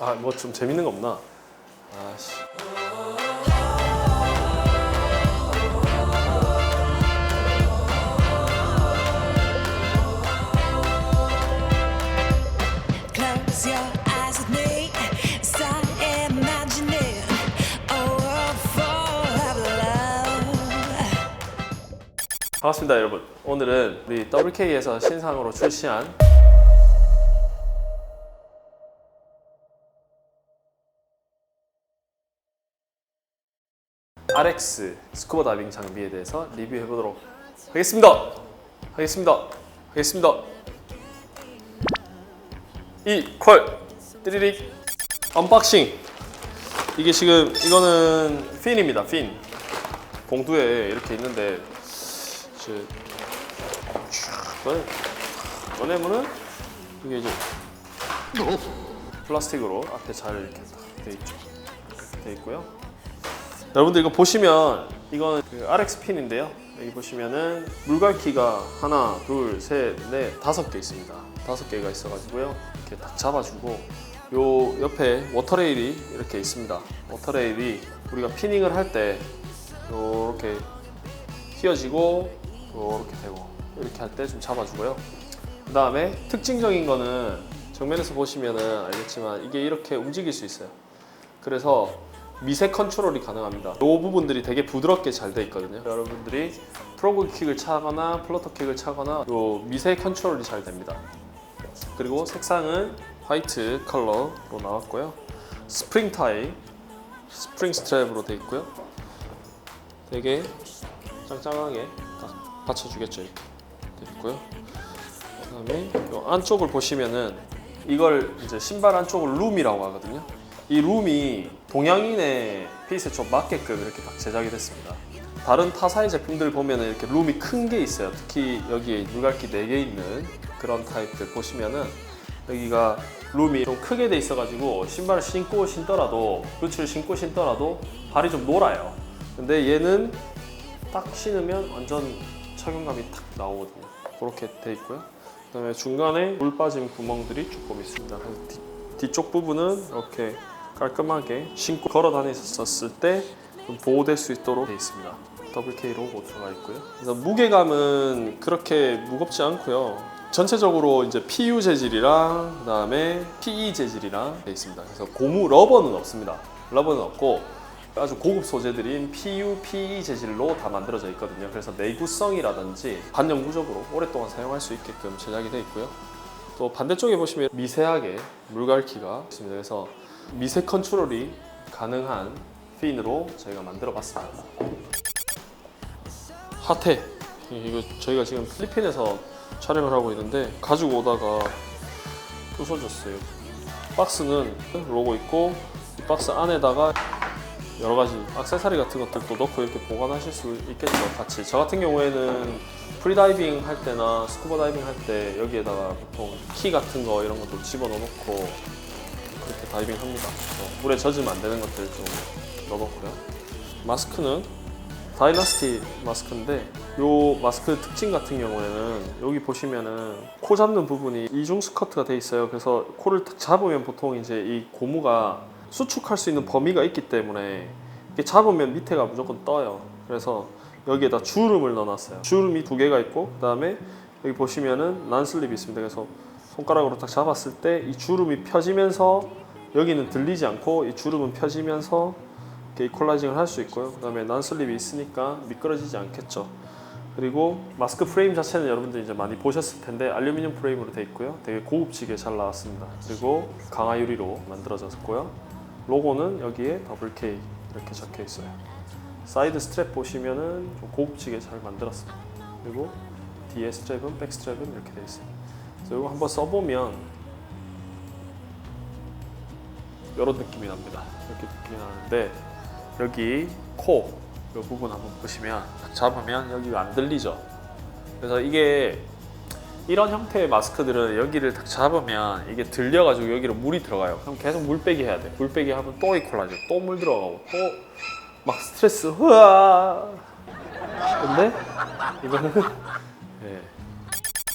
아 뭐 좀 재밌는 거 없나? 아씨. Close your eyes with me. Start imagining a world full of love. 반갑습니다 여러분. 오늘은 우리 WK에서 신상으로 출시한 RX 스쿠버 다이빙 장비에 대해서 리뷰해 보도록 하겠습니다. 하겠습니다. 하겠습니다. 이퀄 띠리릭 언박싱 이게 지금 이거는 핀입니다. 핀 봉투에 이렇게 있는데 꺼내면은 이게 이제 플라스틱으로 앞에 잘 이렇게 딱돼 있죠. 돼 있고요. 여러분들 이거 보시면 이건 그 RX 핀인데요. 여기 보시면은 물갈퀴가 하나, 둘, 셋, 넷, 다섯 개 있습니다. 다섯 개가 있어가지고요. 이렇게 딱 잡아주고 요 옆에 워터레일이 이렇게 있습니다. 워터레일이 우리가 피닝을 할때 요렇게 휘어지고 요렇게 되고 이렇게 할 때 좀 잡아주고요. 그 다음에 특징적인 거는 정면에서 보시면은 알겠지만 이게 이렇게 움직일 수 있어요. 그래서 미세 컨트롤이 가능합니다. 이 부분들이 되게 부드럽게 잘 돼 있거든요. 여러분들이 프로그 킥을 차거나 플러터 킥을 차거나 요 미세 컨트롤이 잘 됩니다. 그리고 색상은 화이트 컬러로 나왔고요. 스프링 타입, 스프링 스트랩으로 돼 있고요. 되게 짱짱하게 딱 받쳐주겠죠 이렇게 돼 있고요. 그다음에 요 안쪽을 보시면은 이걸 이제 신발 안쪽을 룸이라고 하거든요. 이 룸이 동양인의 좀 맞게끔 이렇게 딱 제작이 됐습니다. 다른 타사의 제품들 보면은 이렇게 룸이 큰 게 있어요. 특히 여기에 물갈기 4개 있는 그런 타입들 보시면은 여기가 룸이 좀 크게 돼 있어가지고 신발을 신고 신더라도 부츠를 신고 신더라도 발이 좀 놀아요. 근데 얘는 딱 신으면 완전 착용감이 탁 나오거든요. 그렇게 돼 있고요. 그다음에 중간에 물 빠짐 구멍들이 조금 있습니다. 그래서 뒤, 뒤쪽 부분은 이렇게 깔끔하게 신고 걸어 다녔었을 때좀 보호될 수 있도록 되어 있습니다. WK 로고 들어가 있고요. 그래서 무게감은 그렇게 무겁지 않고요. 전체적으로 이제 PU 재질이랑 그다음에 PE 재질이랑 되어 있습니다. 그래서 고무 러버는 없습니다. 러버는 없고 아주 고급 소재들인 PU, PE 재질로 다 만들어져 있거든요. 그래서 내구성이라든지 반영구적으로 오랫동안 사용할 수 있게끔 제작이 되어 있고요. 또 반대쪽에 보시면 미세하게 물갈퀴가 있습니다. 그래서 미세 컨트롤이 가능한 핀으로 저희가 만들어 봤습니다. 핫해. 이거 저희가 지금 필리핀에서 촬영을 하고 있는데 가지고 오다가 부서졌어요. 박스는 로고 있고 이 박스 안에다가 여러 가지 액세서리 같은 것들도 넣고 이렇게 보관하실 수 있겠죠 같이 저 같은 경우에는 프리다이빙 할 때나 스쿠버 다이빙 할 때 여기에다가 보통 키 같은 거 이런 것도 집어넣어 놓고 그렇게 다이빙 합니다 그래서 물에 젖으면 안 되는 것들 좀 넣어놓고요 마스크는 다이너스티 마스크인데 요 마스크 특징 같은 경우에는 여기 보시면은 코 잡는 부분이 이중 스커트가 돼 있어요. 그래서 코를 딱 잡으면 보통 이제 이 고무가 수축할 수 있는 범위가 있기 때문에 이렇게 잡으면 밑에가 무조건 떠요. 그래서 여기에다 주름을 넣어놨어요. 주름이 두 개가 있고 그다음에 여기 보시면은 난슬립이 있습니다. 그래서 손가락으로 딱 잡았을 때 이 주름이 펴지면서 여기는 들리지 않고 이 주름은 펴지면서 이렇게 이퀄라이징을 할 수 있고요. 그 다음에 난슬립이 있으니까 미끄러지지 않겠죠. 그리고 마스크 프레임 자체는 여러분들 이제 많이 보셨을 텐데 알루미늄 프레임으로 되어 있고요. 되게 고급지게 잘 나왔습니다. 그리고 강화 유리로 만들어졌고요. 로고는 여기에 WK 이렇게 적혀 있어요. 사이드 스트랩 보시면은 좀 고급지게 잘 만들었습니다. 그리고 뒤에 스트랩은 백 스트랩은 이렇게 되어 있어요. 그래서 이거 한번 써보면 이런 느낌이 납니다. 이렇게 느낌이 나는데 여기 코, 이 부분 한번 보시면 딱 잡으면 여기가 안 들리죠. 그래서 이게 이런 형태의 마스크들은 여기를 딱 잡으면 이게 들려가지고 여기로 물이 들어가요. 그럼 계속 물 빼기 해야 돼. 물 빼기 하면 또 이퀄라이저, 또물 들어가고 또 막 스트레스 흐아. 근데 이거는 예.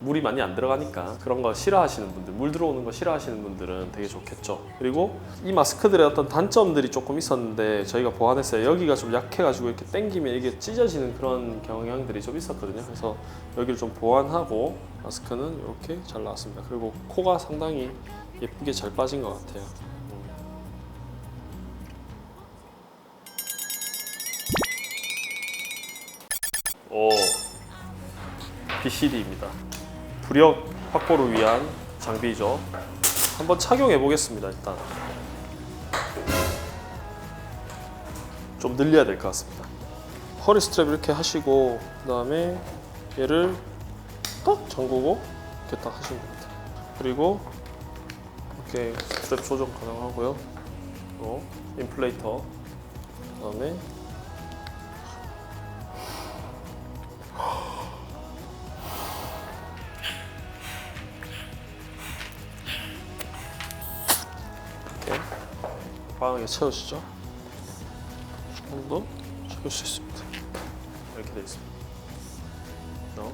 물이 많이 안 들어가니까 그런 거 싫어하시는 분들, 물 들어오는 거 싫어하시는 분들은 되게 좋겠죠. 그리고 이 마스크들의 어떤 단점들이 조금 있었는데 저희가 보완했어요. 여기가 좀 약해가지고 이렇게 당기면 이게 찢어지는 그런 경향들이 좀 있었거든요. 그래서 여기를 좀 보완하고 마스크는 이렇게 잘 나왔습니다. 그리고 코가 상당히 예쁘게 잘 빠진 것 같아요. 오, BCD입니다. 부력 확보를 위한 장비죠. 한번 착용해 보겠습니다. 일단 좀 늘려야 될 것 같습니다. 허리 스트랩 이렇게 하시고 그다음에 얘를 딱 잠그고 이렇게 딱 하시면 됩니다. 그리고 이렇게 스트랩 조정 가능하고요. 또 인플레이터 그다음에 빠르게 채워주죠. 조금 더 채울 수 있습니다. 이렇게 되어 있습니다. 어.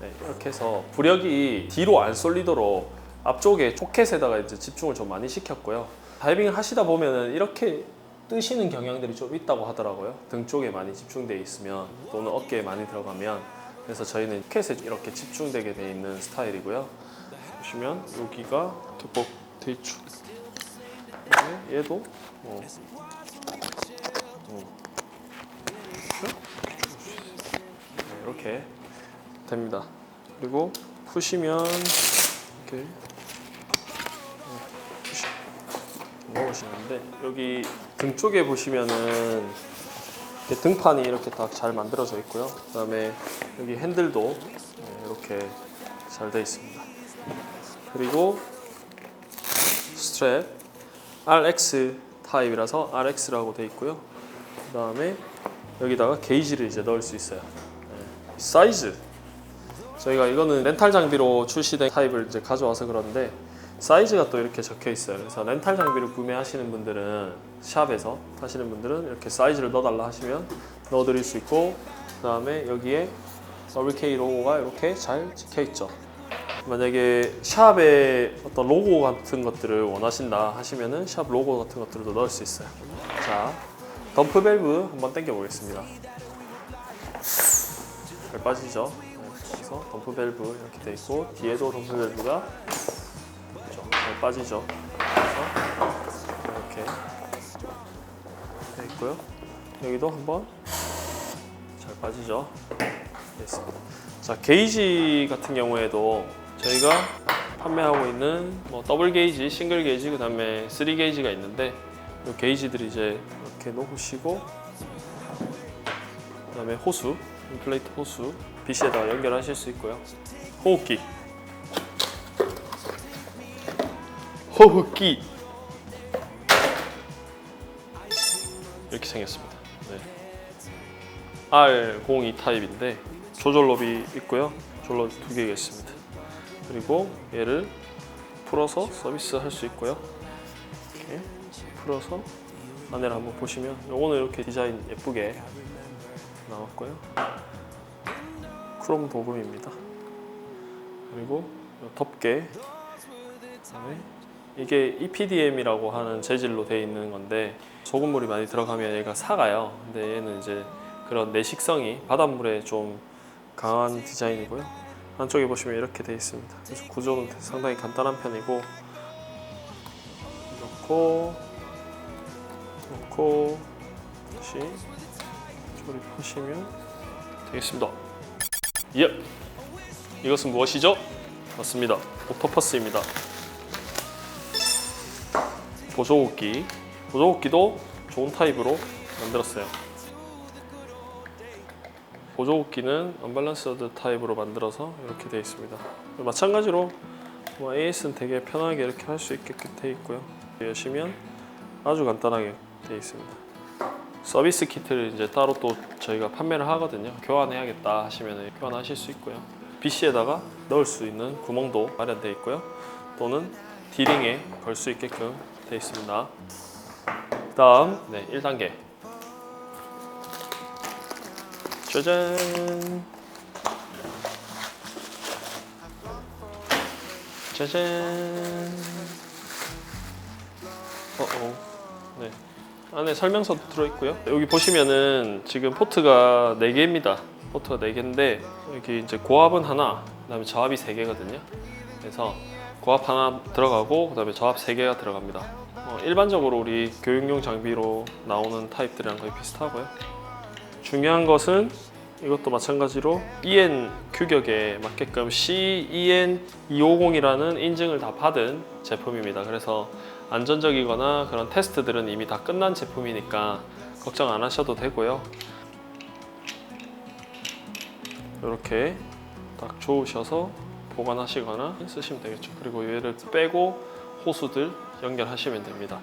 네, 이렇게 해서 부력이 뒤로 안 쏠리도록 앞쪽에 초켓에다가 이제 집중을 좀 많이 시켰고요. 다이빙을 하시다 보면은 이렇게 뜨시는 경향들이 좀 있다고 하더라고요. 등 쪽에 많이 집중되어 있으면 또는 어깨에 많이 들어가면 그래서 저희는 포켓에 이렇게 집중되게 되어 있는 스타일이고요. 보시면 여기가 이렇게 있죠. 그다음에 얘도 어. 어. 네, 이렇게 됩니다. 그리고 푸시면 이렇게 어, 넣으시는데 여기 등 쪽에 보시면은 등판이 이렇게 다 잘 만들어져 있고요. 그 다음에 여기 핸들도 네, 이렇게 잘 되어 있습니다. 그리고 스트랩 RX 타입이라서 RX라고 되어 있고요. 그 다음에 여기다가 게이지를 이제 넣을 수 있어요. 네. 사이즈 저희가 이거는 렌탈 장비로 출시된 타입을 이제 가져와서 그런데 사이즈가 또 이렇게 적혀 있어요. 그래서 렌탈 장비를 구매하시는 분들은 샵에서 하시는 분들은 이렇게 사이즈를 넣어달라 하시면 넣어드릴 수 있고 그 다음에 여기에 WK 로고가 이렇게 잘 찍혀 있죠. 만약에 샵에 어떤 로고 같은 것들을 원하신다 하시면은 샵 로고 같은 것들도 넣을 수 있어요. 자, 덤프 밸브 한번 당겨 보겠습니다. 잘 빠지죠? 네, 그래서 덤프 밸브 이렇게 돼 있고 뒤에도 덤프 밸브가. 잘 빠지죠? 그래서 이렇게 돼 있고요. 여기도 한번 잘 빠지죠? 됐습니다. 자 게이지 같은 경우에도 저희가 판매하고 있는 뭐 더블 게이지, 싱글 게이지, 그 다음에 3 게이지가 있는데 이 게이지들이 이제 이렇게 놓으시고 그 다음에 호수, 인플레이트 호수 BC에다가 연결하실 수 있고요. 호흡기, 호흡기 이렇게 생겼습니다. 네. R02 타입인데 조절롭이 있고요. 조절롭 두 개가 있습니다. 그리고 얘를 풀어서 서비스 할 수 있고요. 이렇게 풀어서 안에를 한번 보시면 요거는 이렇게 디자인 예쁘게 나왔고요. 크롬 도금입니다. 그리고 요 덮개 이게 EPDM이라고 하는 재질로 되어 있는 건데 소금물이 많이 들어가면 얘가 사가요. 근데 얘는 이제 그런 내식성이 바닷물에 좀 강한 디자인이고요. 안쪽에 보시면 이렇게 되어 있습니다. 그래서 구조는 상당히 간단한 편이고 넣고 넣고 다시 조립하시면 되겠습니다. 예. 이것은 무엇이죠? 맞습니다. 오토퍼스입니다. 보조호흡기. 보조호흡기도 좋은 타입으로 만들었어요. 보조호흡기는 언밸런스드 타입으로 만들어서 이렇게 되어 있습니다. 마찬가지로 뭐 AS는 되게 편하게 이렇게 할 수 있게 되어 있고요. 여시면 아주 간단하게 되어 있습니다. 서비스 키트를 이제 따로 또 저희가 판매를 하거든요. 교환해야겠다 하시면 교환하실 수 있고요. BC에다가 넣을 수 있는 구멍도 마련되어 있고요. 또는 디링에 걸 수 있게끔 되어 있습니다. 다음 네 1단계 짜잔. 짜잔. 어어. 네. 안에 설명서도 들어있고요. 여기 보시면은 지금 포트가 4개입니다. 포트가 4개인데, 여기 이제 고압은 하나, 그 다음에 저압이 3개거든요. 그래서 고압 하나 들어가고, 그 다음에 저압 3개가 들어갑니다. 어, 일반적으로 우리 교육용 장비로 나오는 타입들이랑 거의 비슷하고요. 중요한 것은 이것도 마찬가지로 EN 규격에 맞게끔 CEN 250이라는 인증을 다 받은 제품입니다. 그래서 안전적이거나 그런 테스트들은 이미 다 끝난 제품이니까 걱정 안 하셔도 되고요. 이렇게 딱 조으셔서 보관하시거나 쓰시면 되겠죠. 그리고 얘를 빼고 호수들 연결하시면 됩니다.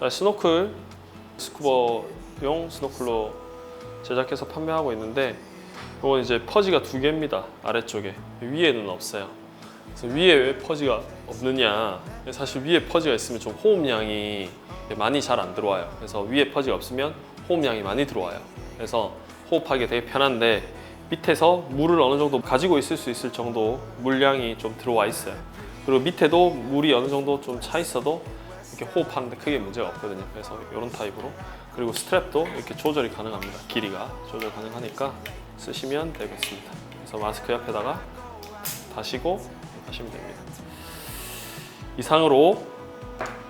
자, 스노클 스쿠버 용 스노클로 제작해서 판매하고 있는데 이건 이제 퍼지가 두 개입니다. 아래쪽에 위에는 없어요. 그래서 위에 왜 퍼지가 없느냐? 사실 위에 퍼지가 있으면 좀 호흡량이 많이 잘 안 들어와요. 그래서 위에 퍼지가 없으면 호흡량이 많이 들어와요. 그래서 호흡하기 되게 편한데 밑에서 물을 어느 정도 가지고 있을 수 있을 정도 물량이 좀 들어와 있어요. 그리고 밑에도 물이 어느 정도 좀 차 있어도 이렇게 호흡하는데 크게 문제가 없거든요. 그래서 이런 타입으로 그리고 스트랩도 이렇게 조절이 가능합니다. 길이가 조절 가능하니까 쓰시면 되겠습니다. 그래서 마스크 옆에다가 다시고 하시면 됩니다. 이상으로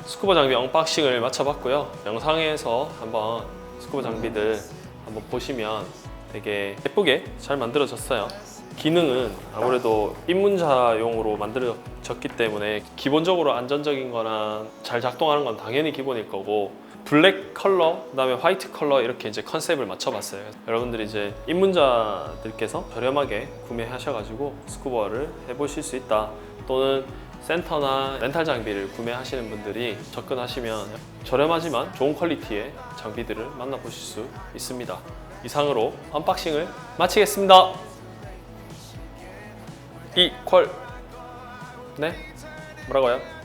스쿠버 장비 언박싱을 마쳐봤고요. 영상에서 한번 스쿠버 장비들 한번 보시면 되게 예쁘게 잘 만들어졌어요. 기능은 아무래도 입문자용으로 만들어졌기 때문에 기본적으로 안전적인 거나 잘 작동하는 건 당연히 기본일 거고 블랙 컬러, 그다음에 화이트 컬러 이렇게 이제 컨셉을 맞춰봤어요. 여러분들이 이제 입문자들께서 저렴하게 구매하셔가지고 스쿠버를 해보실 수 있다. 또는 센터나 렌탈 장비를 구매하시는 분들이 접근하시면 저렴하지만 좋은 퀄리티의 장비들을 만나보실 수 있습니다. 이상으로 언박싱을 마치겠습니다. 이퀄 네 뭐라고요?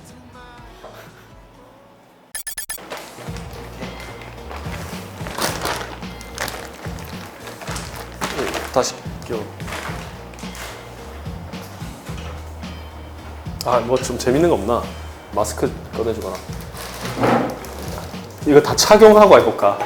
다시 끼워. 아 뭐 좀 재밌는 거 없나? 마스크 꺼내주거나. 이거 다 착용하고 해볼까?